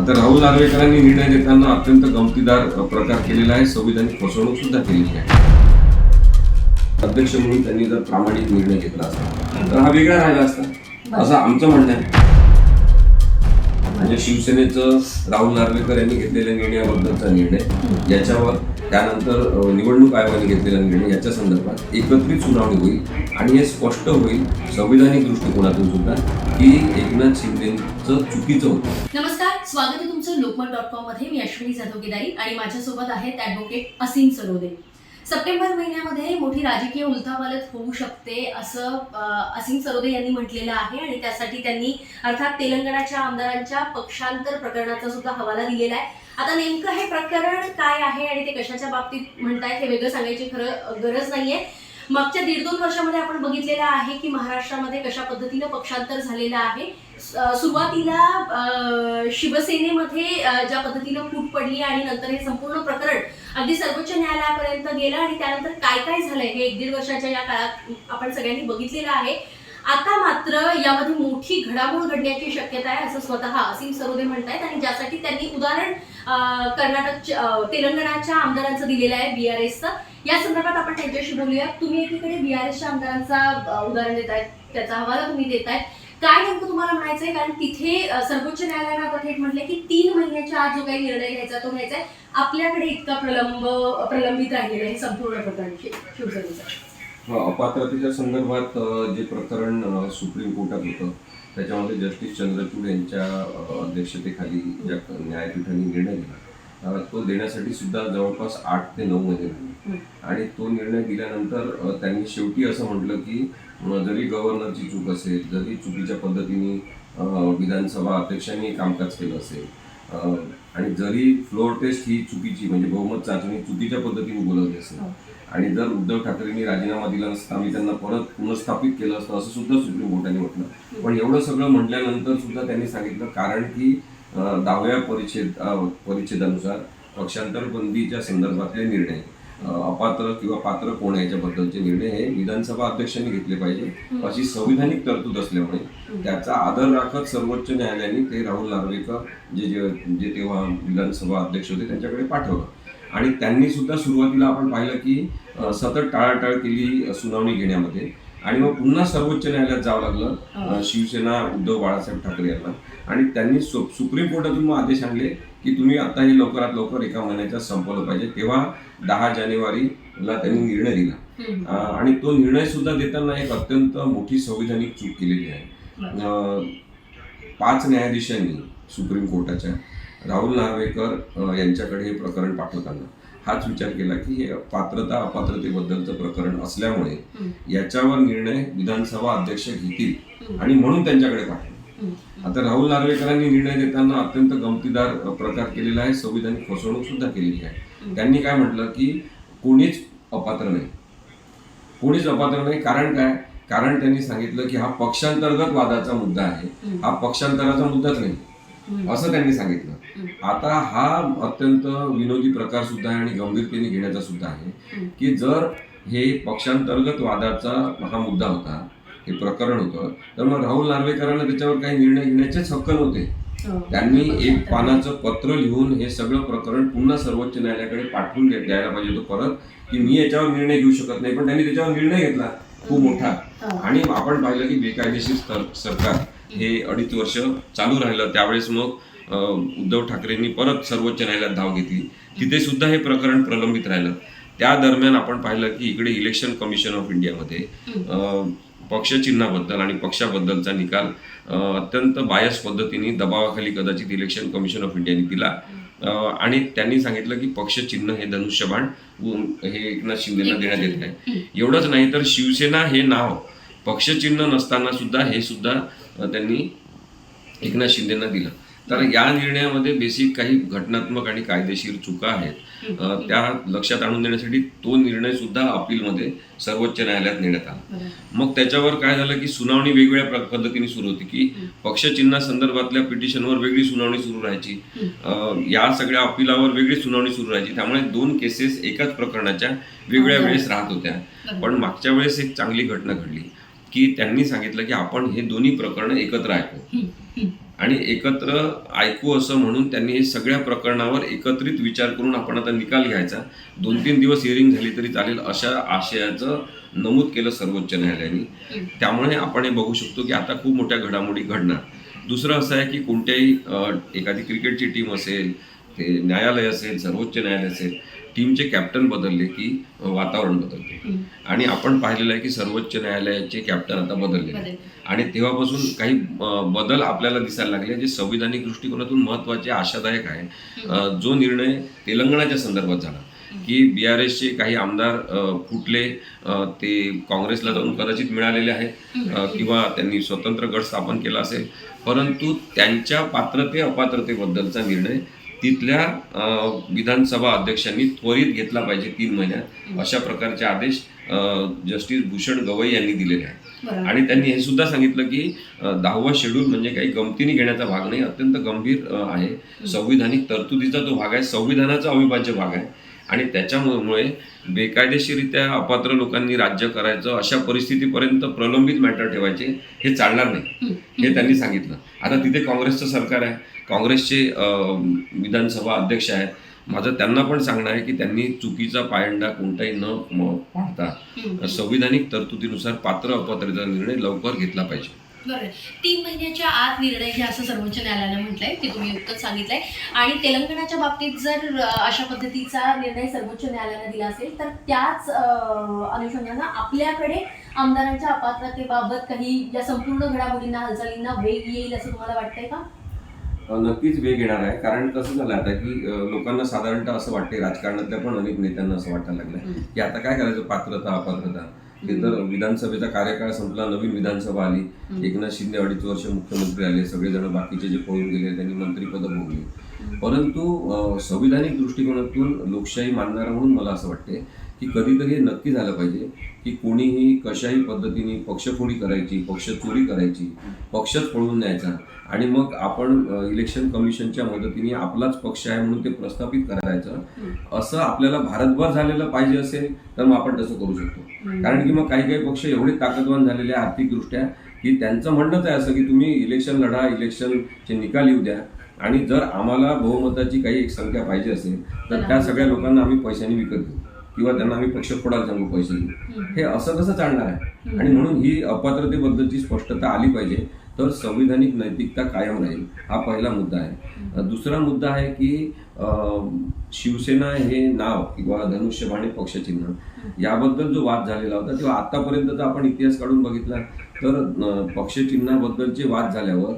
आता राहुल नार्वेकरांनी निर्णय देताना अत्यंत गमतीदार प्रकार केलेला आहे. संविधानिक फसवणूक सुद्धा केलेली आहे. अध्यक्ष म्हणून त्यांनी जर प्रामाणिक निर्णय घेतला असता तर हा वेगळा राहिला असता. असं आमचं म्हणणं आहे. म्हणजे शिवसेनेचं राहुल नार्वेकर यांनी घेतलेल्या निर्णयाबद्दलचा निर्णय याच्यावर त्यानंतर निवडणूक आयोगाने घेतलेला निर्णय याच्या संदर्भात एकत्रित सुनावणी होईल आणि हे स्पष्ट होईल संविधानिक दृष्टिकोनातून सुद्धा की एकनाथ शिंदेचं चुकीचं होतं. नमस्कार. स्वागत आहे तुमचं लोकमत डॉट कॉममध्ये. मी अश्विनी जाधव केदारी आणि माझ्यासोबत आहेत ऍडव्होकेट असीम सरोदे. सप्टेंबर महिन्यामध्ये मोठी राजकीय उलथापालथ होऊ शकते असं असीम सरोदे यांनी म्हटलेलं आहे आणि त्यासाठी त्यांनी अर्थात तेलंगणाच्या आमदारांच्या पक्षांतर प्रकरणाचा सुद्धा हवाला दिलेला आहे. आता नेमकं हे प्रकरण काय आहे आणि ते कशाच्या बाबतीत म्हणतायत हे वेगळं सांगायची खरं गरज नाहीये. मागच्या दीड दोन वर्षामध्ये आपण बघितलेलं आहे की महाराष्ट्रामध्ये कशा पद्धतीनं पक्षांतर झालेलं आहे. सुरुवातीला शिवसेनेमध्ये ज्या पद्धतीनं फूट पडली आणि नंतर हे संपूर्ण प्रकरण अगदी सर्वोच्च न्यायालयापर्यंत गेलं आणि त्यानंतर काय काय झालंय हे एक दीड वर्षाच्या या काळात आपण सगळ्यांनी बघितलेलं आहे. आता मात्र यामध्ये मोठी घडामोड घडण्याची शक्यता आहे असं स्वतः असीम सरोदे म्हणतायत आणि ज्यासाठी त्यांनी उदाहरण कर्नाटकच्या कर्नाटक तेलंगणाच्या आमदारांचं दिलेलं आहे बी आर एसचं या संदर्भात आपण त्यांच्याशी बोलूया. तुम्ही एकीकडे बीआरएसच्या आमदारांचा उदाहरण देत आहेत त्याचा हवाला तुम्ही देताय काय नेमकं तुम्हाला म्हणायचंय कारण तिथे सर्वोच्च न्यायालयानं आता थेट म्हटलंय की तीन महिन्याच्या आत जो काही निर्णय घ्यायचा तो घ्यायचा आहे. आपल्याकडे इतका प्रलंब प्रलंबित राहिलेला आहे संपूर्ण प्रकरण शिवसेनेचा. हो, अपात्रतेच्या संदर्भात जे प्रकरण सुप्रीम कोर्टात होतं त्याच्यामध्ये जस्टिस चंद्रचूड यांच्या अध्यक्षतेखाली ज्या न्यायपीठाने निर्णय दिला. तो देण्यासाठी सुद्धा जवळपास आठ ते नऊ महिने लागले. आणि तो निर्णय दिल्यानंतर त्यांनी शेवटी असं म्हटलं की जरी गव्हर्नरची चूक असेल जरी चुकीच्या पद्धतीने विधानसभा अध्यक्षांनी कामकाज केलं असेल आणि जरी फ्लोअर टेस्ट ही चुकीची म्हणजे बहुमत चाचणी चुकीच्या पद्धतीने बोलवली असेल हो. आणि जर उद्धव ठाकरेंनी राजीनामा दिला नसता आम्ही त्यांना परत पुनर्स्थापित केलं असतं असं सुद्धा सुप्रीम कोर्टाने म्हटलं. पण एवढं सगळं म्हटल्यानंतर सुद्धा त्यांनी सांगितलं कारण की दहाव्या परिच्छेद परिच्छेदानुसार पक्षांतर बंदीच्या संदर्भातले निर्णय. अपात्र किंवा पात्र कोण याच्याबद्दलचे निर्णय हे विधानसभा अध्यक्षांनी घेतले पाहिजे. अशी संविधानिक तरतूद असल्यामुळे त्याचा आदर राखत सर्वोच्च न्यायालयाने ते राहुल नार्वेकर जे जे जे तेव्हा विधानसभा अध्यक्ष होते त्यांच्याकडे पाठवलं. आणि त्यांनी सुद्धा सुरुवातीला आपण पाहिलं की सतत टाळाटाळ केली सुनावणी घेण्यामध्ये. आणि मग पुन्हा सर्वोच्च न्यायालयात जावं लागलं. अ, शिवसेना उद्धव बाळासाहेब ठाकरे यांना. आणि त्यांनी सुप्रीम कोर्टातून मग आदेश आणले की तुम्ही आता हे लवकरात लवकर एका महिन्याच्या संपवलं पाहिजे. तेव्हा दहा जानेवारीला त्यांनी निर्णय दिला. आणि तो निर्णय सुद्धा देताना एक अत्यंत मोठी संविधानिक चूक केलेली आहे. पाच न्यायाधीशांनी सुप्रीम कोर्टाच्या राहुल नार्वेकर यांच्याकडे हे प्रकरण पाठवताना हाच विचार केला की हे पात्रता अपात्रतेबद्दलचं प्रकरण असल्यामुळे याच्यावर निर्णय विधानसभा अध्यक्ष घेतील आणि म्हणून त्यांच्याकडे पाठवलं आता राहुल नार्वेकरांनी निर्णय देताना अत्यंत गमतीदार प्रकार केलेला आहे. संविधानिक फसवणूक सुद्धा केलेली आहे. त्यांनी काय म्हटलं की कोणीच अपात्र नाही. कोणीच अपात्र नाही. कारण काय? कारण त्यांनी सांगितलं की हा पक्षांतर्गत वादाचा मुद्दा आहे. हा पक्षांतराचा मुद्दाच नाही. असं त्यांनी सांगितलं. आता हा अत्यंत विनोदी प्रकार सुद्धा आहे आणि गंभीरतेने घेण्याचा सुद्धा आहे की जर हे पक्षांतर्गत वादाचा हा मुद्दा होता हे प्रकरण होतं तर मग राहुल नार्वेकरांना त्याच्यावर काही निर्णय घेण्याचेच हक्क नव्हते. त्यांनी एक पानाचं पत्र लिहून हे सगळं प्रकरण पुन्हा सर्वोच्च न्यायालयाकडे पाठवून द्यायला पाहिजे होतं परत की मी याच्यावर निर्णय घेऊ शकत नाही. पण त्यांनी त्याच्यावर निर्णय घेतला खूप मोठा. आणि आपण पाहिलं की बेकायदेशीर सरकार हे अडीच वर्ष चालू राहिलं. त्यावेळेस मग उद्धव ठाकरेंनी परत सर्वोच्च न्यायालयात धाव घेतली. तिथे सुद्धा हे प्रकरण प्रलंबित राहिलं. त्या दरम्यान आपण पाहिलं की इकडे इलेक्शन कमिशन ऑफ इंडियामध्ये पक्षचिन्हाबद्दल आणि पक्षाबद्दलचा निकाल अत्यंत बायस पद्धतीने दबावाखाली कदाचित इलेक्शन कमिशन ऑफ इंडियाने दिला. आणि त्यांनी सांगितलं की पक्षचिन्ह हे धनुष्यबाण हे एकनाथ शिंदेना देण्यात येत आहे. एवढंच नाही तर शिवसेना हे नाव पक्षचिन्ह नसताना सुद्धा हे सुद्धा त्यांनी एकनाथ शिंदेना दिलं. तर या निर्णयामध्ये बेसिक काही घटनात्मक आणि कायदेशीर चुका आहेत. त्या लक्षात आणून देण्यासाठी तो निर्णय सुद्धा अपीलमध्ये सर्वोच्च न्यायालयात नेण्यात आला. मग त्याच्यावर काय झालं की सुनावणी वेगवेगळ्या पद्धतीने सुरू होती की पक्षचिन्हा संदर्भातल्या पिटिशनवर वेगळी सुनावणी सुरू राहायची. या सगळ्या अपिलावर वेगळी सुनावणी सुरू राहायची. त्यामुळे दोन केसेस एकाच प्रकरणाच्या वेगळ्या वेळेस राहत होत्या. पण मागच्या वेळेस एक चांगली घटना घडली की त्यांनी सांगितलं की आपण हे दोन्ही प्रकरण एकत्र ऐकू. आणि एकत्र ऐकू असं म्हणून त्यांनी सगळ्या प्रकरणावर एकत्रित विचार करून आपण आता निकाल घ्यायचा. दोन तीन दिवस हिअरिंग झाली तरी चालेल अशा आशयाचं नमूद केलं सर्वोच्च न्यायालयाने. त्यामुळे आपण हे बघू शकतो की आता खूप मोठ्या घडामोडी घडणार. दुसरं असं आहे की कोणत्याही एखादी क्रिकेटची टीम असेल ते न्यायालय असेल सर्वोच्च न्यायालय असेल टीमचे कॅप्टन बदलले की वातावरण बदलते. आणि आपण पाहिलेलं आहे की सर्वोच्च न्यायालयाचे कॅप्टन आता बदलले बदल. आणि तेव्हापासून काही बदल आपल्याला दिसायला लागले जे संविधानिक दृष्टिकोनातून महत्त्वाचे आशादायक आहे. जो निर्णय तेलंगणाच्या संदर्भात झाला की बी आर एसचे काही आमदार फुटले ते काँग्रेसला जाऊन कदाचित मिळालेले आहेत किंवा त्यांनी स्वतंत्र गट स्थापन केला असेल. परंतु त्यांच्या पात्रते अपात्रतेबद्दलचा निर्णय तिथल्या विधानसभा अध्यक्षांनी त्वरित घेतला पाहिजे तीन महिन्यात अशा प्रकारचे आदेश जस्टिस भूषण गवई यांनी दिलेले आहेत. आणि त्यांनी हे सुद्धा सांगितलं की दहावा शेड्यूल म्हणजे काही गमतीने घेण्याचा भाग नाही अत्यंत गंभीर आहे. संविधानिक तरतुदीचा तो भाग आहे संविधानाचा अविभाज्य भाग आहे. आणि त्याच्यामुळे बेकायदेशीरित्या अपात्र लोकांनी राज्य करायचं अशा परिस्थितीपर्यंत प्रलंबित मॅटर ठेवायचे हे चालणार नाही. हे त्यांनी सांगितलं. आता तिथे काँग्रेसचं सरकार आहे. काँग्रेसचे विधानसभा अध्यक्ष आहेत. माझं त्यांना पण सांगणं आहे की त्यांनी चुकीचा पायंडा कोणताही न पाडता हम्म. संविधानिक तरतुदीनुसार पात्र अपात्रतेचा निर्णय लवकर घेतला पाहिजे. बरोबर. तीन महिन्याच्या आत निर्णय घ्या असं सर्वोच्च न्यायालयानं म्हटलंय ते तुम्ही नुकतंच सांगितलंय. आणि तेलंगणाच्या बाबतीत जर अशा पद्धतीचा निर्णय सर्वोच्च न्यायालयानं दिला असेल तर त्याच अनुषंगानं आपल्याकडे आमदारांच्या अपात्रतेबाबत काही या संपूर्ण घडामोडींना हालचालींना वेग येईल असं तुम्हाला वाटतंय का? नक्कीच वेग येणार आहे. कारण कसं झालं आता की लोकांना साधारणतः असं वाटते राजकारणातल्या पण अनेक नेत्यांना असं वाटायला लागलं हम्म. की आता काय करायचं? पात्रता अपात्रता. हे तर विधानसभेचा कार्यकाळ संपला नवीन विधानसभा आली. एकनाथ शिंदे अडीच वर्ष मुख्यमंत्री आले. सगळेजण बाकीचे जे पळून गेले त्यांनी मंत्रीपद भोगली. परंतु संविधानिक दृष्टिकोनातून लोकशाही मानणारा म्हणून मला असं वाटते की कधीतरी हे नक्की झालं पाहिजे की कोणीही कशाही पद्धतीने पक्षफोडी करायची पक्ष चोरी करायची पक्षच पळून न्यायचा. आणि मग आपण इलेक्शन कमिशनच्या मदतीने आपलाच पक्ष आहे म्हणून ते प्रस्थापित करायचं. असं आपल्याला भारतभर झालेलं पाहिजे असेल तर मग आपण तसं करू शकतो. कारण की मग काही काही पक्ष एवढे ताकदवान झालेले आर्थिकदृष्ट्या की त्यांचं म्हणणंच आहे असं की तुम्ही इलेक्शन लढा इलेक्शनचे निकाल येऊ द्या. आणि जर आम्हाला बहुमताची काही एक संख्या पाहिजे असेल तर त्या सगळ्या लोकांना आम्ही पैशाने विकत घेऊ. किंवा त्यांना आम्ही पक्ष फोडायला सांगू पैसे. हे असं कसं चालणार आहे? आणि म्हणून ही अपात्रतेबद्दलची स्पष्टता आली पाहिजे तर संविधानिक नैतिकता कायम राहील हा पहिला मुद्दा आहे. दुसरा मुद्दा आहे की शिवसेना हे नाव किंवा धनुष्यबाणे पक्षचिन्ह. याबद्दल जो वाद झालेला होता तेव्हा आतापर्यंतचा आपण इतिहास काढून बघितला तर पक्षचिन्हाबद्दलचे वाद झाल्यावर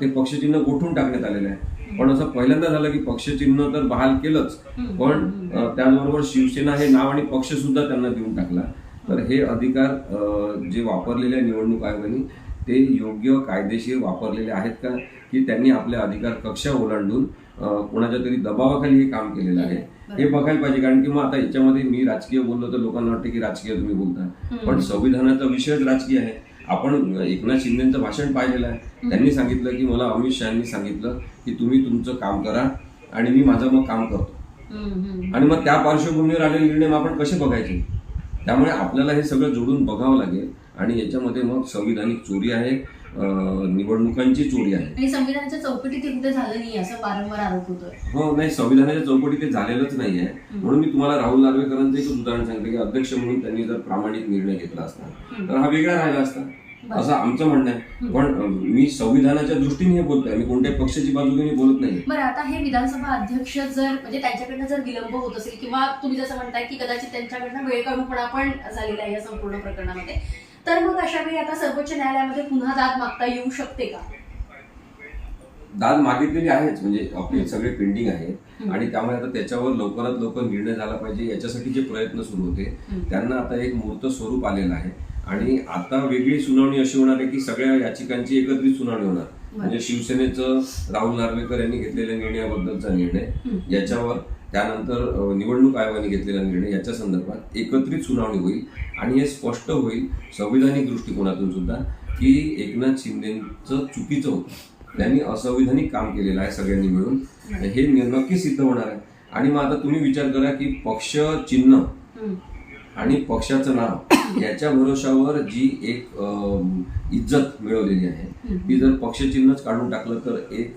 ते पक्षचिन्ह गोठून टाकण्यात आलेलं आहे. पण असं पहिल्यांदा झालं की पक्षचिन्ह तर बहाल केलंच. पण त्याचबरोबर शिवसेना हे नाव आणि पक्ष सुद्धा त्यांना देऊन टाकला. तर हे अधिकार जे वापरलेले निवडणूक आयोगाने ते योग्य कायदेशीर वापरलेले आहेत का? की त्यांनी आपले अधिकार कक्षा ओलांडून कोणाच्या तरी दबावाखाली हे काम केलेलं आहे. हे बघायला पाहिजे कारण की मग आता याच्यामध्ये मी राजकीय बोललो तर लोकांना वाटतं की राजकीय तुम्ही बोलता. पण संविधानाचा विषयच राजकीय आहे. आपण एकनाथ शिंदेचं भाषण पाहिलेलं आहे. त्यांनी सांगितलं की मला अमित शहानी सांगितलं की तुम्ही तुमचं काम करा आणि मी माझं मग काम करतो. आणि मग त्या पार्श्वभूमीवर आलेले निर्णय आपण कसे बघायचे? त्यामुळे आपल्याला हे सगळं जोडून बघावं लागेल आणि याच्यामध्ये मग संविधानिक चोरी आहे निवडणुकांची चोरी आहे. संविधानाच्या चौकटीत ते कुठे झालं नाही असं वारंवार आरोप होतोय. हो नाही संविधानाच्या चौकटी ते झालेलंच नाही आहे म्हणून मी तुम्हाला राहुल नार्वेकरांचं एक उदाहरण सांगितलं की अध्यक्ष म्हणून त्यांनी जर प्रामाणिक निर्णय घेतला असता तर हा वेगळा राहिला असता. असं आमचं म्हणणं आहे. पण मी संविधानाच्या दृष्टीने हे बोलतोय. मी कोणत्याही पक्षाची बाजू घेऊन बोलत नाही बरं आता हे विधानसभा अध्यक्ष जर म्हणजे त्यांच्याकडनं जर विलंब होत असेल किंवा तुम्ही जसं म्हणताय की कदाचित त्यांच्याकडनं वेळ काढूपणा पण झालेला आहे या संपूर्ण प्रकरणामध्ये तर मग अशा वेळी आता सर्वोच्च न्यायालयामध्ये पुन्हा दाद मागता येऊ शकते का? दाद मागितलेली आहेच म्हणजे आपले सगळे पेंडिंग आहे. आणि त्यामुळे आता त्याच्यावर लवकरात लवकर निर्णय झाला पाहिजे याच्यासाठी जे प्रयत्न सुरू होते त्यांना आता एक मूर्त स्वरूप आलेलं आहे. आणि आता वेगळी सुनावणी अशी होणार आहे की सगळ्या याचिकांची एकत्रित सुनावणी होणार. म्हणजे शिवसेनेचं राहुल नार्वेकर यांनी घेतलेल्या निर्णयाबद्दलचा निर्णय याच्यावर त्यानंतर निवडणूक आयोगाने घेतलेला निर्णय याच्या संदर्भात एकत्रित सुनावणी होईल. आणि हे स्पष्ट होईल संविधानिक दृष्टिकोनातून सुद्धा की एकनाथ शिंदेचं चुकीचं होतं. त्यांनी असंविधानिक काम केलेलं आहे सगळ्यांनी मिळून. हे नक्की सिद्ध होणार आहे. आणि मग आता तुम्ही विचार करा की पक्ष चिन्ह. आणि पक्षाचं नाव याच्या भरोशावर जी एक इज्जत मिळवलेली आहे ती जर पक्षचिन्हच काढून टाकलं तर एक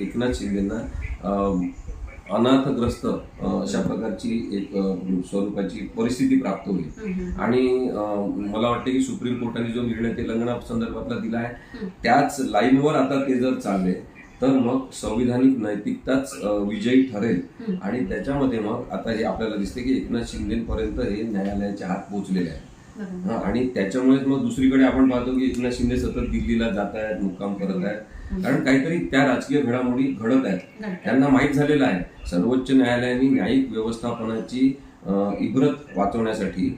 एकनाथ शिंदेना अं, अनाथग्रस्त अशा प्रकारची एक स्वरूपाची परिस्थिती प्राप्त होईल. आणि मला वाटतं की सुप्रीम कोर्टाने जो निर्णय तेलंगणा संदर्भातला दिला आहे त्याच लाईनवर आता ते जर चालले तर मग संविधानिक नैतिकताच विजयी ठरेल. आणि त्याच्यामध्ये मग आता हे आपल्याला दिसते की एकनाथ शिंदेपर्यंत हे न्यायालयाचे हात पोहोचलेले आहेत. हा, आणि त्याच्यामुळेच मग दुसरीकडे आपण पाहतो की एकनाथ शिंदे सतत दिल्लीला जात आहेत मुक्काम करत आहेत. कारण काहीतरी त्या राजकीय घडामोडी घडत आहेत. त्यांना माहीत झालेलं आहे. सर्वोच्च न्यायालयाने न्यायिक व्यवस्थापनाची इब्रत वाचवण्यासाठी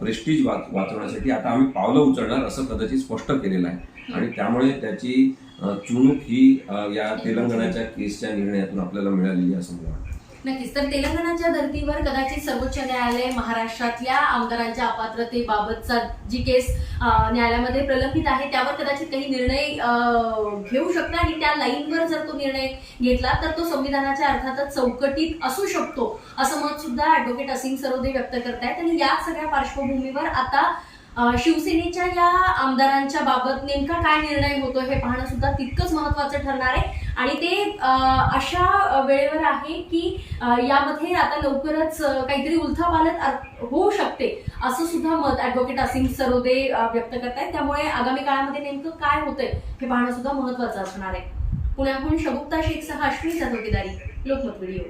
प्रेस्टीज वाचवण्यासाठी आता आम्ही पावलं उचलणार असं कदाचित स्पष्ट केलेलं आहे. आणि त्यामुळे त्याची चुणूक ही या तेलंगणाच्या केसच्या निर्णयातून आपल्याला मिळालेली असं मला वाटतं. नक्कीच. तर तेलंगणाच्या धर्तीवर कदाचित सर्वोच्च न्यायालय महाराष्ट्रातल्या आमदारांच्या अपात्रतेबाबतचा जी केस न्यायालयामध्ये प्रलंबित आहे त्यावर कदाचित काही निर्णय घेऊ शकता आणि त्या लाईनवर जर तो निर्णय घेतला तर तो संविधानाच्या अर्थातच चौकटीत असू शकतो असं मत सुद्धा ऍडव्होकेट असिंग सरोदे व्यक्त करतायत. आणि या सगळ्या पार्श्वभूमीवर आता शिवसेनेच्या या आमदारांच्या बाबत नेमका काय निर्णय होतो हे पाहणं सुद्धा तितकंच महत्वाचं ठरणार आहे. आणि ते अशा वेळेवर आहे की यामध्ये आता लवकरच काहीतरी उलथापालत होऊ शकते असं सुद्धा मत ऍडव्होकेट असिंग सरोदे व्यक्त करतायत. त्यामुळे आगामी काळामध्ये नेमकं काय होतंय हे पाहणं सुद्धा महत्वाचं असणार आहे. पुण्याहून शगुप्ता शेखसह अश्विनी चौकीदारी लोकमत व्हिडिओ.